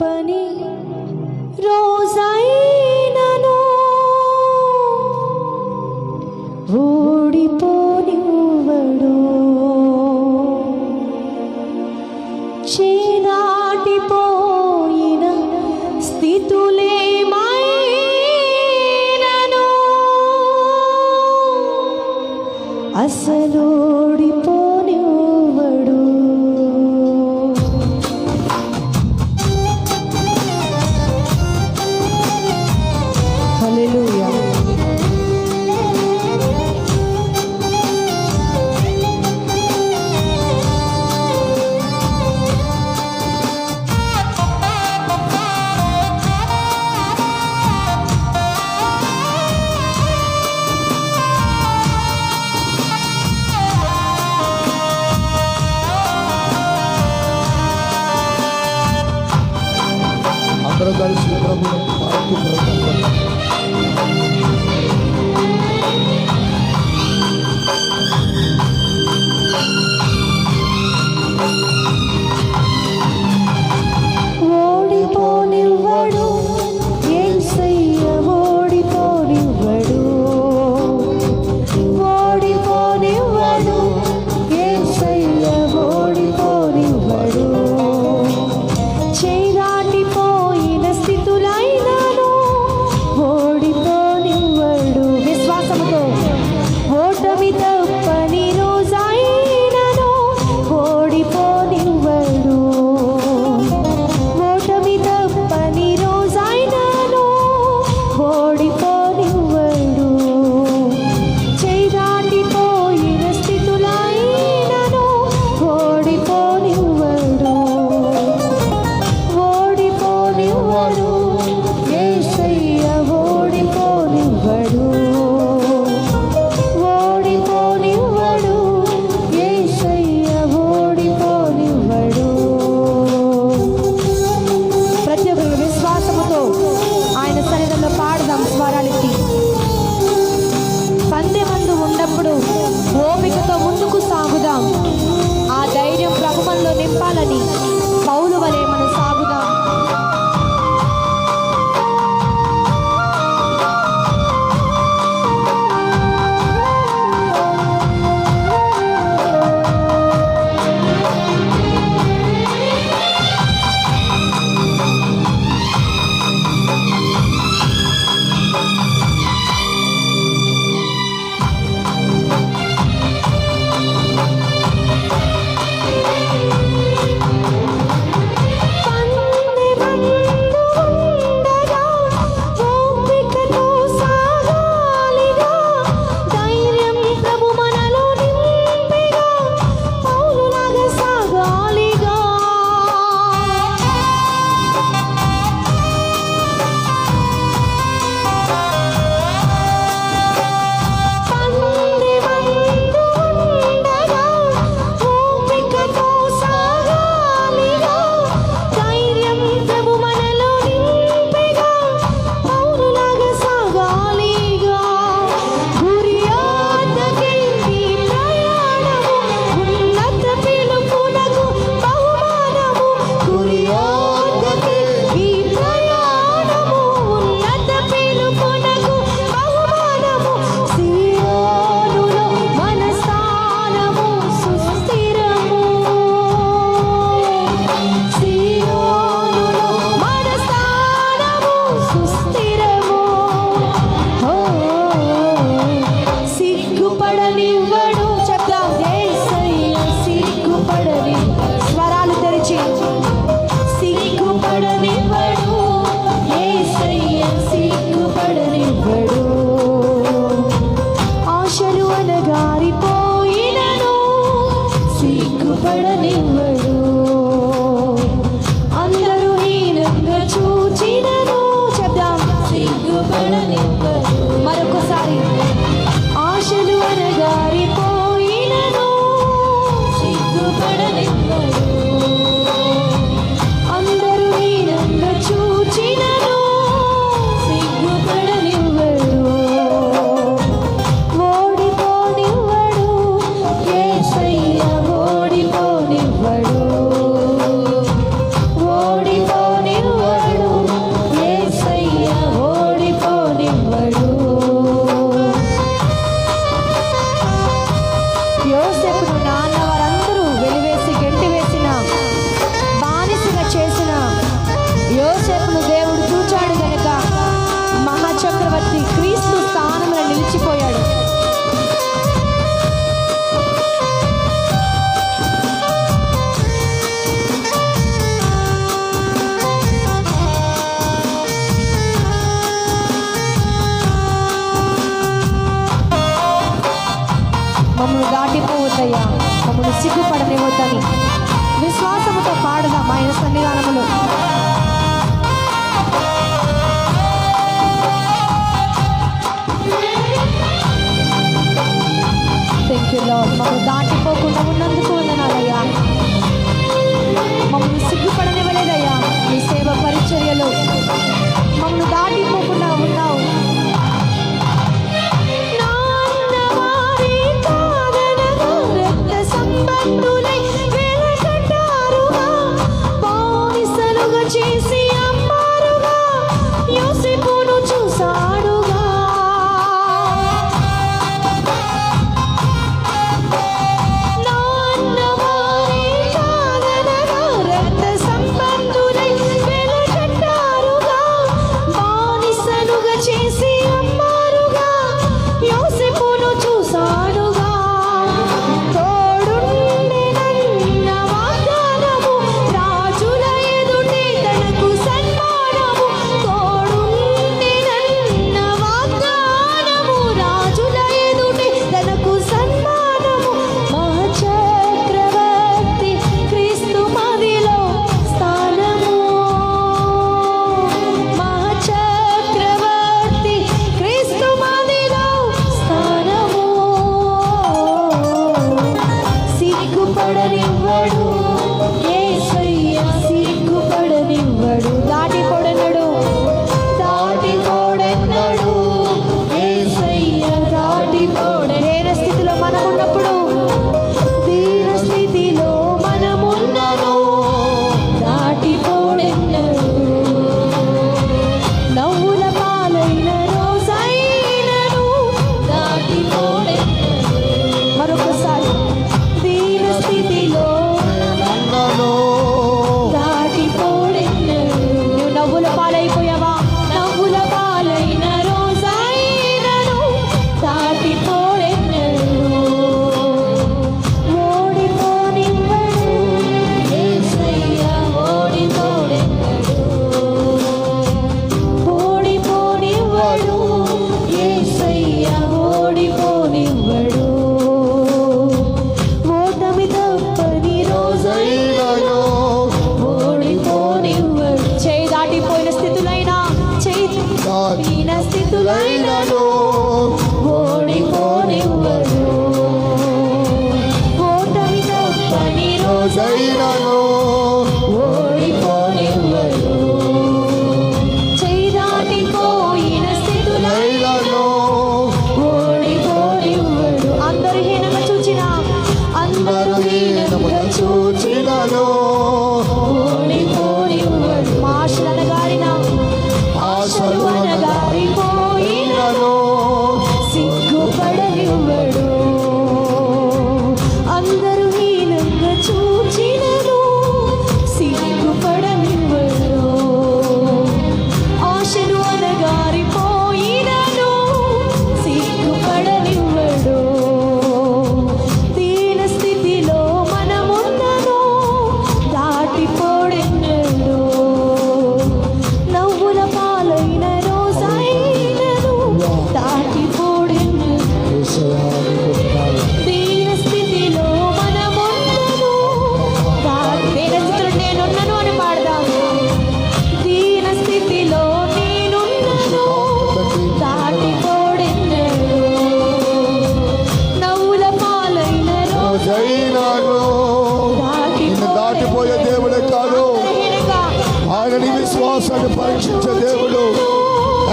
పని రోజైనను. ఓడిపోనివ్వడు చేదాటిపోయిన స్థితులేమైనను. అసలోడిపో Oh. విశ్వాసాన్ని పరీక్షించే దేవుడు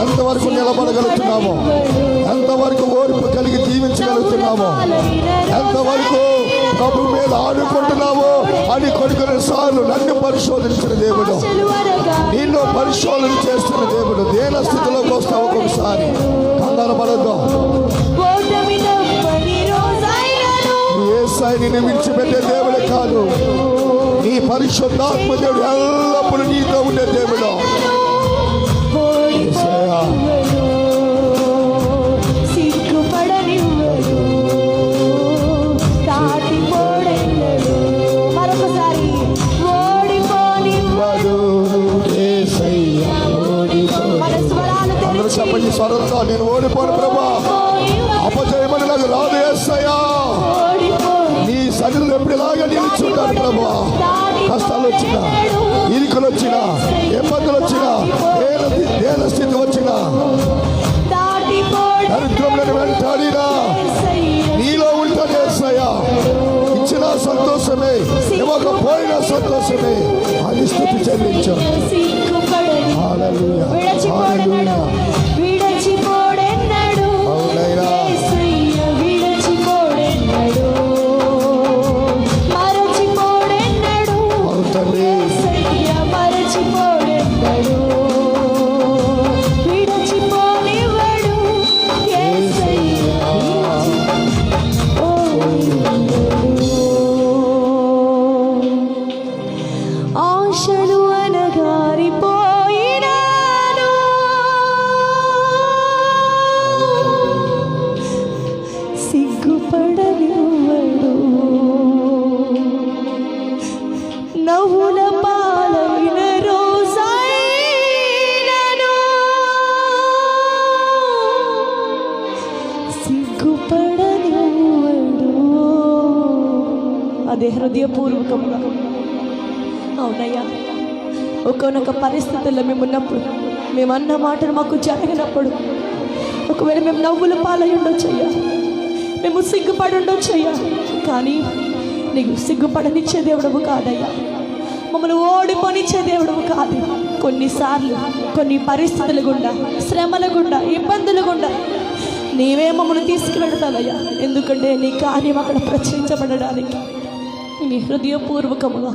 ఎంతవరకు నిలబడగలుగుతున్నామో ఎంతవరకు ఓర్పు కలిగి జీవించగలుగుతున్నామో ఎంతవరకు ప్రభు మీద ఆడుకుంటున్నామో అని కొన్ని సార్లు నన్ను పరిశోధించిన దేవుడు నిన్ను పరిశోధన చేస్తున్న దేవుడు దేన స్థితిలోకి వస్తావు ఒక్కొక్కసారి కంగారు ఏ సాయి నిన్ను దేవుడే కాదు. నీ పరిశుద్ధాత్మ దేవుడు ఎల్లప్పుడూ నీతో ఉండే దేవుడు. చెప్పండి స్వరంతో నేను ఓడిపోను ప్రభా. వచ్చినా ఇరుకులు వచ్చినా ఇబ్బందులు వచ్చినా దేన స్థితి వచ్చినా. దరిద్రంలో వెంటాడినా నీలో ఉంటుంది ఏసయ్యా. ఇచ్చిన సంతోషమే ఇవ్వకపోయిన సంతోషమే. అది స్థుతి చెల్లించాం నవ్వుల పాలైన రోజైనను సిగ్గుపడనివ్వడు అదే హృదయపూర్వకంగా అవునయ్యా ఒకనొక పరిస్థితుల్లో మేము ఉన్నప్పుడు మేము అన్న మాటలు మాకు జరిగినప్పుడు ఒకవేళ మేము నవ్వుల పాలై ఉండొచ్చయ్యా మేము సిగ్గుపడి ఉండొచ్చయ్యా కానీ నీకు సిగ్గుపడనిచ్చే దేవుడవు కాదయ్యా. మమ్మల్ని ఓడిపోనిచ్చే దేవుడు కాదు. కొన్నిసార్లు కొన్ని పరిస్థితులు గుండా శ్రమల గుండా ఇబ్బందులు గుండా నీవే మమ్మల్ని తీసుకువెడతావయ్యా ఎందుకంటే నీ కార్యం అక్కడ ప్రచురించబడడానికి నీ హృదయపూర్వకముగా